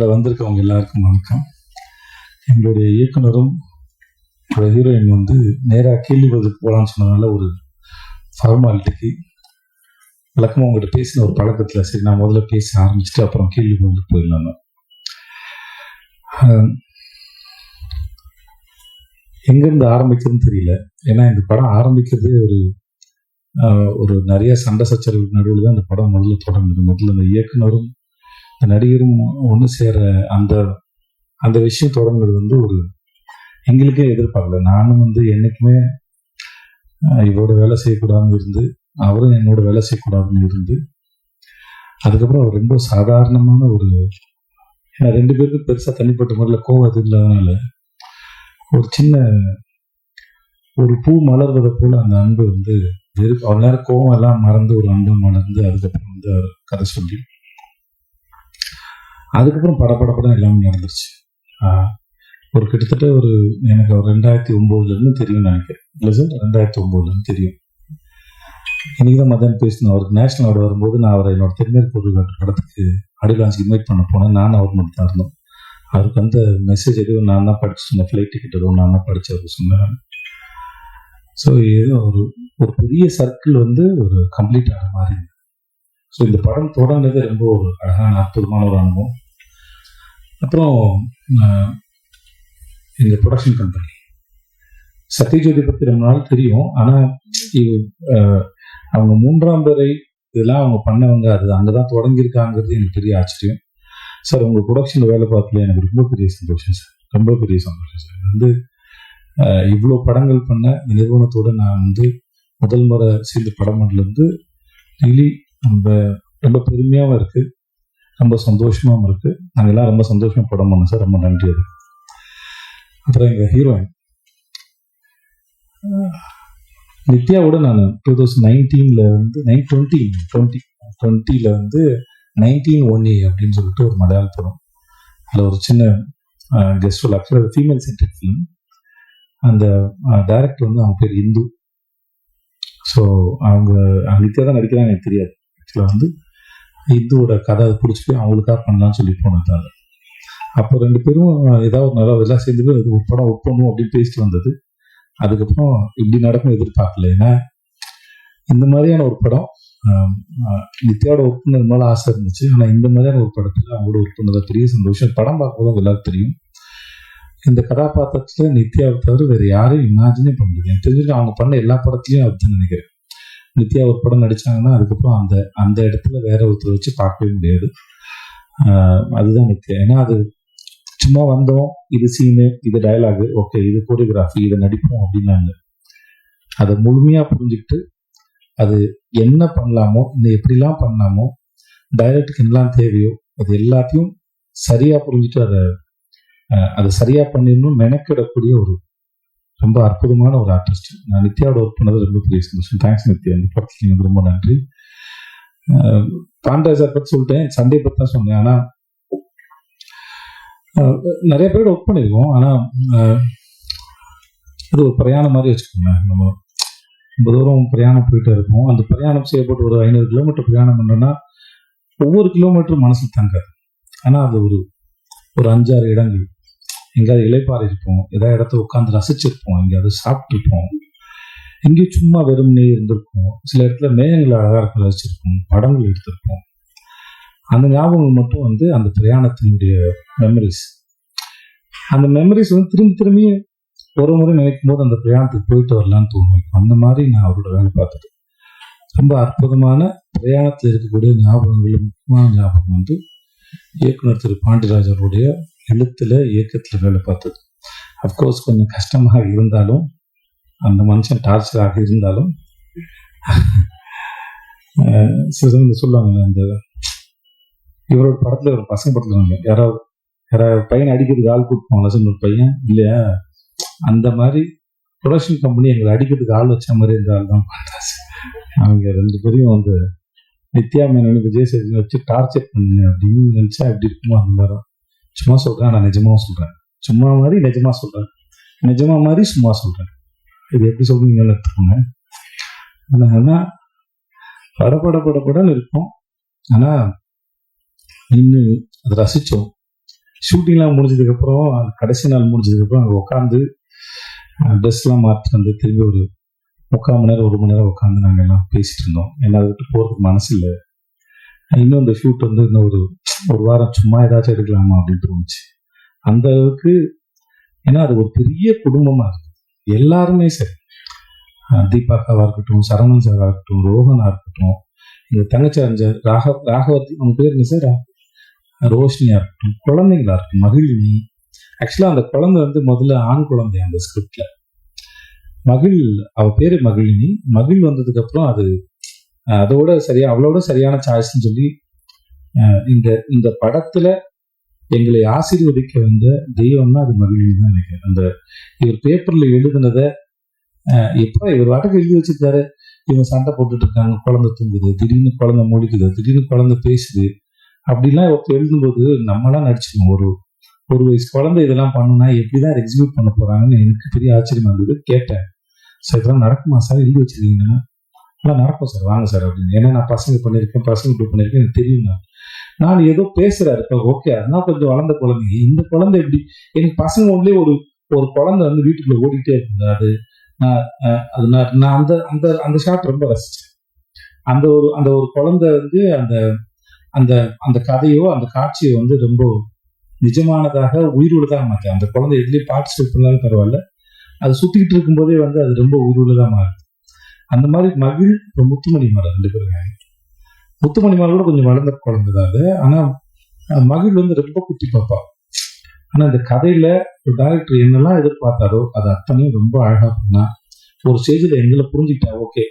உள்ள வந்திருக்கவங்க எல்லாருக்கும் வணக்கம். எங்களுடைய இயக்குனரும் ஒரு ஹீரோயின் வந்து நேராக கேள்வி பதிலுக்கு போகலான்னு சொன்னதுனால ஒரு ஃபார்மாலிட்டிக்கு வழக்கமாக உங்கள்கிட்ட பேசின ஒரு பழக்கத்தில் சரி நான் முதல்ல பேச ஆரம்பிச்சுட்டு அப்புறம் கேள்வி பதிலுக்கு போயிடலாம். எங்கேருந்து ஆரம்பிக்கிறதுன்னு தெரியல. ஏன்னா இந்த படம் ஆரம்பிக்கிறதே ஒரு ஒரு நிறைய சண்டை சச்சரவு நடுவில் தான் இந்த படம் முதல்ல தொடங்குது. முதல்ல இந்த இயக்குனரும் நடிகரும் ஒன்று சேர அந்த அந்த விஷயம் தொடங்குறது வந்து ஒரு எங்களுக்கே எதிர்பார்க்கல. நானும் வந்து என்னைக்குமே இவரோட வேலை செய்யக்கூடாதுன்னு இருந்து அவரும் என்னோட வேலை செய்யக்கூடாதுன்னு இருந்து அதுக்கப்புறம் அவர் ரொம்ப சாதாரணமான ஒரு ஏன்னா ரெண்டு பேருக்கும் பெருசாக தனிப்பட்ட முறையில் கோவம் அது இல்லாதனால ஒரு சின்ன ஒரு பூ மலர்வதை போல் அந்த அன்பு வந்து வெறும் அவ்வளோ நேரம் கோவம் எல்லாம் மறந்து ஒரு அன்பு மலர்ந்து அதுக்கப்புறம் வந்து அவர் கதை சொல்லி அதுக்கப்புறம் படப்படப்படம் எல்லாமே நடந்துருச்சு. ஒரு கிட்டத்தட்ட ஒரு எனக்கு ஒரு ரெண்டாயிரத்தி ஒம்போதுலேருந்து தெரியும் நினைக்கிறேன். இல்லை சார் ரெண்டாயிரத்தி ஒம்போதுலேருந்து தெரியும். இன்னைக்கு தான் மத்தியானம் பேசினேன் அவருக்கு நேஷனல் அவார்டு வரும்போது நான் அவரை என்னோட திருநெல் பொருள் படத்துக்கு அடிலான்ஸ் இன்வைட் பண்ண போனேன். நான் அவர் மட்டும் தான் இருந்தோம். அவருக்கு அந்த மெசேஜ் எதுவும் நான் தான் படிச்சு சொன்னேன். ஃப்ளைட் டிக்கெட் எதுவும் நான் தான் படிச்சு அவர் சொன்னேன் ஸோ ஏதோ ஒரு ஒரு பெரிய சர்க்கிள் வந்து ஒரு கம்ப்ளீட் ஆன மாதிரி ஸோ இந்த படம் தொடங்கினது ரொம்ப ஒரு அழகான அற்புதமான ஒரு அனுபவம். அப்புறம் இந்த ப்ரொடக்ஷன் கம்பெனி சத்யஜோதி பற்றி ரொம்ப நாள் தெரியும். ஆனால் அவங்க மூன்றாம் பேரை இதெல்லாம் அவங்க பண்ணவங்க அது அங்கே தான் தொடங்கியிருக்காங்கிறது எனக்கு பெரிய ஆச்சரியம். சார் உங்கள் ப்ரொடக்ஷனில் வேலை பார்க்கல எனக்கு ரொம்ப பெரிய சந்தோஷம் சார். ரொம்ப பெரிய சந்தோஷம் சார். வந்து இவ்வளோ படங்கள் பண்ண இந்த நான் வந்து முதல் முறை சேர்ந்து படம் பண்ணலேருந்து ரியலி ரொம்ப ரொம்ப பெருமையாகவும் இருக்குது ரொம்ப சந்தோஷமாகவும் இருக்குது நாங்கள் எல்லாம் ரொம்ப சந்தோஷமாக படம் பண்ணோம் சார். ரொம்ப நன்றி அது. அப்புறம் எங்கள் ஹீரோயின் நித்யாவோட நான் டூ தௌசண்ட் நைன்டீனில் வந்து நைன் டுவெண்ட்டி டுவெண்ட்டி டுவெண்ட்டியில் வந்து நைன்டீன் ஒன் ஏ அப்படின்னு சொல்லிட்டு ஒரு மலையாள படம். அதில் ஒரு சின்ன கெஸ்ட் ரோல் ஆக்சுவலாக ஃபீமேல் சென்ட்ரிக் ஃபிலிம் அந்த டேரக்டர் வந்து அவங்க பேர் இந்து. ஸோ அவங்க அவங்க நித்யா தான் நடிக்கிறாங்க எனக்கு தெரியாது. ஆக்சுவலாக வந்து இந்துவோட கதை அதை போய் அவங்களுக்காக பண்ணலாம்னு சொல்லி போனது அது. அப்போ ரெண்டு பேரும் ஏதாவது ஒரு நல்லா எல்லாம் சேர்ந்து போய் ஒரு படம் ஒர்க் அப்படின்னு பேசிட்டு வந்தது. அதுக்கப்புறம் இப்படி நடக்கும் எதிர்பார்க்கல. ஏன்னா இந்த மாதிரியான ஒரு படம் நித்யாவோட ஒர்க் பண்ணது மேலே ஆசை இருந்துச்சு. ஆனால் இந்த மாதிரியான ஒரு படத்தில் அவங்களோட ஒர்க் பண்ணது பெரிய சந்தோஷம். படம் பார்க்கும்போது எல்லாருக்கும் தெரியும். இந்த கதாபாத்திரத்தில் நித்யாவை தவிர வேறு யாரையும் இமேஜினே பண்ண முடியாது. எனக்கு தெரிஞ்சு அவங்க பண்ண எல்லா படத்துலையும் அதுதான் நினைக்கிறேன். நித்யா ஒரு படம் நடிச்சாங்கன்னா அதுக்கப்புறம் அந்த அந்த இடத்துல வேற ஒருத்தர் வச்சு பார்க்கவே முடியாது. அதுதான் நித்யா. ஏன்னா அது சும்மா வந்தோம் இது சீனு இது டயலாகு ஓகே இது கோரியோகிராஃபி இதை நடிப்போம் அப்படின்னாங்க. அதை முழுமையாக புரிஞ்சுக்கிட்டு அது என்ன பண்ணலாமோ இன்னும் எப்படிலாம் பண்ணலாமோ டைரக்டுக்கு என்னலாம் தேவையோ அது எல்லாத்தையும் சரியா புரிஞ்சுட்டு அதை அதை சரியா பண்ணிடணும் மெனக்கிடக்கூடிய ஒரு ரொம்ப அற்புதமான ஒரு ஆர்டிஸ்ட் நான் நித்யாவோட ஒர்க் பண்ணது ரொம்ப பெரிய சந்தோஷம். தேங்க்ஸ் நித்யா. இந்த படத்துக்கு எனக்கு ரொம்ப நன்றி. அஹ், பற்றி சொல்லிட்டேன். சண்டே பற்றி தான் சொன்னேன். ஆனால் நிறைய பேரோட ஒர்க் பண்ணியிருக்கோம். ஆனால் அது ஒரு பிரயாணம் மாதிரி வச்சுக்கோங்க. நம்ம ரொம்ப தூரம் பிரயாணம் போயிட்டே இருக்கோம். அந்த பிரயாணம் செய்யப்பட்டு ஒரு ஐநூறு கிலோமீட்டர் பிரயாணம் பண்ணோம்னா ஒவ்வொரு கிலோமீட்டரும் மனசில் தங்காது ஆனால் அது ஒரு ஒரு அஞ்சாறு இடங்கள். எங்கேயாவது இலைப்பாறை இருப்போம் ஏதாவது இடத்த உட்காந்து ரசிச்சிருப்போம். எங்கேயாவது சாப்பிட்டுருப்போம் எங்கேயும் சும்மா வெறும்னே இருந்திருப்போம். சில இடத்துல மேகங்கள் அழகாக இருக்க ரசிச்சிருப்போம். படங்கள் எடுத்திருப்போம். அந்த ஞாபகங்கள் மட்டும் வந்து அந்த பிரயாணத்தினுடைய மெமரிஸ் அந்த மெமரிஸ் வந்து திரும்பி திரும்பி ஒரு முறை நினைக்கும் போது அந்த பிரயாணத்துக்கு போயிட்டு வரலான்னு தோணும் அந்த மாதிரி நான் அவரோட வேலை பார்த்தது. ரொம்ப அற்புதமான பிரயாணத்தில் இருக்கக்கூடிய ஞாபகங்கள் முக்கியமான ஞாபகம் வந்து இயக்குனர் திரு. பாண்டியராஜ் அவருடைய எழுத்துல இயக்கத்தில் வேலை பார்த்தது. அஃப்கோர்ஸ் கொஞ்சம் கஷ்டமாக இருந்தாலும் அந்த மனுஷன் டார்ச்சராக இருந்தாலும் அஹ் சொல்லுவாங்க இந்த இவரோட படத்துல ஒரு பசங்க படத்துல யாராவது யாராவது பையனை அடிக்கிறதுக்கு ஆள் கூப்பிடுவாங்களா சார் ஒரு பையன். இல்லையா? அந்த மாதிரி ப்ரொடக்ஷன் கம்பெனி எங்களை அடிக்கிறதுக்கு ஆள் வச்ச மாதிரி இருந்த ஆள் தான் பாண்டாஸ் அவங்க ரெண்டு பேரையும் வந்து நித்யா மேனனுக்கு விஜய் வச்சு டார்ச்சர் பண்ணு அப்படின்னு நினைச்சா எப்படி இருக்குமோ அந்த மாதிரி சும்மா சொல்றேன் நான் நிஜமாவும் சொல்றேன். சும்மா மாதிரி நிஜமா சொல்றேன். நிஜமா மாதிரி சும்மா சொல்றேன். இது எப்படி சொல்றீங்கன்னு எடுத்துக்கோங்க. ஆனால் ஆனால் பட பட பட இருக்கும். நின்று அதை ரசித்தோம். ஷூட்டிங்லாம் முடிஞ்சதுக்கப்புறம் கடைசி நாள் முடிஞ்சதுக்கப்புறம் அங்கே உட்காந்து ட்ரெஸ்லாம் மாற்றி வந்து திரும்பி ஒரு முக்கால் மணி நேரம் ஒரு மணி நேரம் உட்காந்து நாங்கள் எல்லாம் பேசிட்டு இருந்தோம். என்ன அதை விட்டு போகிறதுக்கு மனசு இல்லை. இன்னும் இந்த ஷூட் வந்து இன்னும் ஒரு ஒரு வாரம் சும்மா ஏதாச்சும் எடுக்கலாமா அப்படின்னு தோணுச்சு. அந்த அளவுக்கு ஏன்னா அது ஒரு பெரிய குடும்பமா இருக்கு. எல்லாருமே சரி. அஹ் தீபாக்காவா இருக்கட்டும் சரவணன் சாரா இருக்கட்டும் ரோஹனா இருக்கட்டும் எங்க தங்கச்சி அஞ்ச ராக ராகவதி அவங்க பேர் என்ன சார் ரோஷினியா இருக்கட்டும் குழந்தைங்களா இருக்கும் மகிழினி. ஆக்சுவலா அந்த குழந்தை வந்து முதல்ல ஆண் குழந்தை அந்த ஸ்கிரிப்ட்ல மகிழ் அவ பேரு மகிழினி. மகிழ் வந்ததுக்கு அப்புறம் அது அதோட சரியா அவளோட சரியான சாய்ஸ்ன்னு சொல்லி இந்த இந்த படத்துல எங்களை ஆசீர்வதிக்க வந்த தெய்வம்னா அது மகிழ்ச்சி தான் நினைக்கிறேன். அந்த இவர் பேப்பர்ல எழுதுனதை எப்போ இவர் வாட்டுக்கு எழுதி வச்சிருக்காரு. இவங்க சண்டை போட்டுட்டு இருக்காங்க குழந்தை தூங்குது திடீர்னு குழந்தை முடிக்குது திடீர்னு குழந்தை பேசுது. அப்படிலாம் ஒருத்தர் எழுதும்போது நம்மளாம் நடிச்சிருக்கோம் ஒரு ஒரு வயசு குழந்தை இதெல்லாம் பண்ணுனா எப்படிதான் எக்ஸிக்யூட் பண்ண போறாங்கன்னு எனக்கு பெரிய ஆச்சரியமா இருந்தது. கேட்டேன். சார் இதெல்லாம் நடக்குமா? சார் எழுதி வச்சிருக்கீங்கன்னா. எல்லாம் நடக்கும் சார் வாங்க சார் அப்படின்னு. ஏன்னா நான் பசங்க பண்ணியிருக்கேன் பசங்க இப்படி பண்ணியிருக்கேன் எனக்கு தெரியும் நான். நான் ஏதோ பேசுறாரு ஓகே அதெல்லாம் கொஞ்சம் வளர்ந்த குழந்தைங்க இந்த குழந்தை எப்படி? எனக்கு பசங்க ஒன்லயே ஒரு ஒரு குழந்தை வந்து வீட்டுக்குள்ள ஓடிக்கிட்டே இருந்தாரு அது நான் அது நான் நான் அந்த அந்த அந்த ஷாட் ரொம்ப ரசிச்சேன். அந்த ஒரு அந்த ஒரு குழந்தை வந்து அந்த அந்த அந்த கதையோ அந்த காட்சியோ வந்து ரொம்ப நிஜமானதாக உயிருள்ளதாக மாற்றேன் அந்த குழந்தை எதுலேயும் பார்ட்டிசிபேட் பண்ணாலும் பரவாயில்ல. அது சுத்திக்கிட்டு இருக்கும்போதே வந்து அது ரொம்ப உயிருள்ளதாக மாறுது. அந்த மாதிரி மகிழ் இப்போ முத்துமணி மலர் ரெண்டு பேருங்க. முத்துமணி மலர் கூட கொஞ்சம் வளர்ந்த குழந்தை தான் அது. ஆனா மகிழ் வந்து ரொம்ப குத்தி பார்ப்பா ஆனா இந்த கதையில ஒரு டைரக்டர் என்னெல்லாம் எதிர்பார்த்தாரோ அது அத்தனையும் ரொம்ப அழகா பண்ணா. ஒரு ஸ்டேஜில் எங்களை புரிஞ்சுக்கிட்டா ஓகே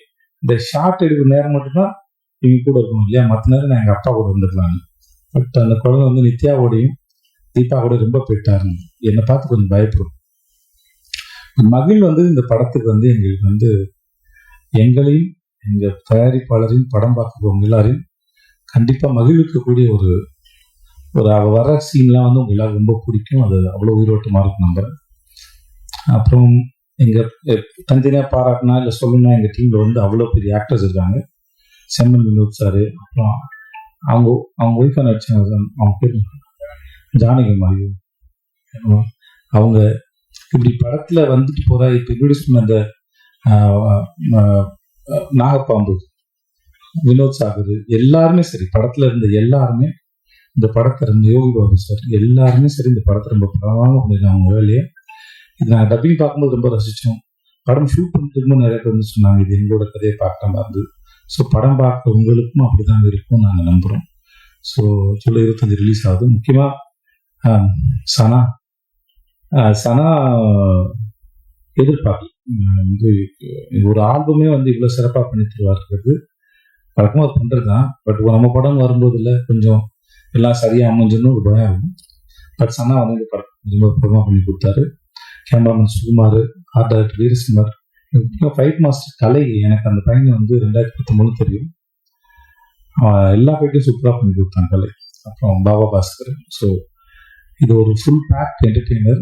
இந்த ஷார்ட் எடுக்கிற நேரம் மட்டும்தான் இவங்க கூட இருக்கணும் இல்லையா? மற்ற நேரம் நான் எங்க அப்பா கூட இருந்துக்கலாம். பட் அந்த குழந்தை வந்து நித்யாவோடையும் தீபா கூட ரொம்ப போயிட்டாருங்க. என்னை பார்த்து கொஞ்சம் பயப்படும். மகிழ் வந்து இந்த படத்துக்கு வந்து எங்களுக்கு வந்து எங்களையும் எங்கள் தயாரிப்பாளரையும் படம் பார்க்கிறவங்க எல்லாரையும் கண்டிப்பாக மகிழ்விக்கக்கூடிய ஒரு ஒரு அவ வர சீன்லாம் வந்து உங்க எல்லாரும் ரொம்ப பிடிக்கும். அது அவ்வளோ உயிரோட்டமாக இருக்கும் நம்புறேன். அப்புறம் எங்கள் தனித்தனியாக பாராட்டினா இல்லை சொல்லணும்னா எங்கள் டீமில் வந்து அவ்வளோ பெரிய ஆக்டர்ஸ் இருக்காங்க. செம்மன் வினோத் சாரு அப்புறம் அவங்க அவங்க ஒய்ஃபா நடிச்சாங்க அவங்க பேர் ஜானகி மாயு அவங்க இப்படி படத்தில் வந்துட்டு போகிற இப்போ இன்ட்ரடியூஸ் பண்ண அந்த நாகப்பாம்பு வினோத் சாகர் எல்லாருமே சரி படத்துல இருந்த எல்லாருமே இந்த படத்தை ரொம்ப யோகி பாபு சார் எல்லாருமே சரி இந்த படத்தை ரொம்ப பிரபலமாக பண்ணியிருக்காங்க அவங்க வேலையை. இது நான் டப்பிங் பார்க்கும்போது ரொம்ப ரசித்தோம் படம் ஷூட் பண்ணிட்டு நிறைய பேர் வந்து சொன்னாங்க இது எங்களோட கதையை பார்க்குற மாதிரி. இருந்தது ஸோ படம் பார்க்க உங்களுக்கும் அப்படிதான் இருக்கும் நாங்கள் நம்புகிறோம் ஸோ ஜூலை இருபத்தஞ்சு ரிலீஸ் ஆகுது. முக்கியமாக சனா சனா எதிர்பார்க்கல வந்து ஒரு ஆல்பமே வந்து இவ்வளோ சிறப்பாக பண்ணி தருவாருங்கிறது வழக்கமா அது பண்ணிருக்கான் பட் நம்ம படம் வரும்போது கொஞ்சம் எல்லாம் சரியாக அமைஞ்சுன்னு ஒரு பயம். ஆகும் பட் சனா வந்து படம் ரொம்ப படமாக பண்ணி கொடுத்தாரு. Cameraman Sukumar art director Veerasimmar முக்கியம் ஃபைட் மாஸ்டர் கலை எனக்கு அந்த பையனை வந்து ரெண்டாயிரத்தி பத்தொம்பது தெரியும். எல்லா ஃபைட்டையும் சூப்பராக பண்ணி கொடுத்தான் கலை. அப்புறம் பாபா பாஸ்கர். ஸோ இது ஒரு ஃபுல் பேக் என்டர்டெய்னர்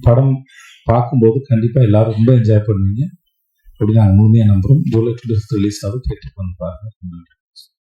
படம் பார்க்கும்போது கண்டிப்பாக எல்லாரும் ரொம்ப என்ஜாய் பண்ணுவீங்க. அப்படி நாங்கள் முழுமையாக நம்புகிறோம் ஜூலை டுவெண்ட்டி ரிலீஸ் ஆகும் தேட்டருக்கு வந்து பாருங்கள்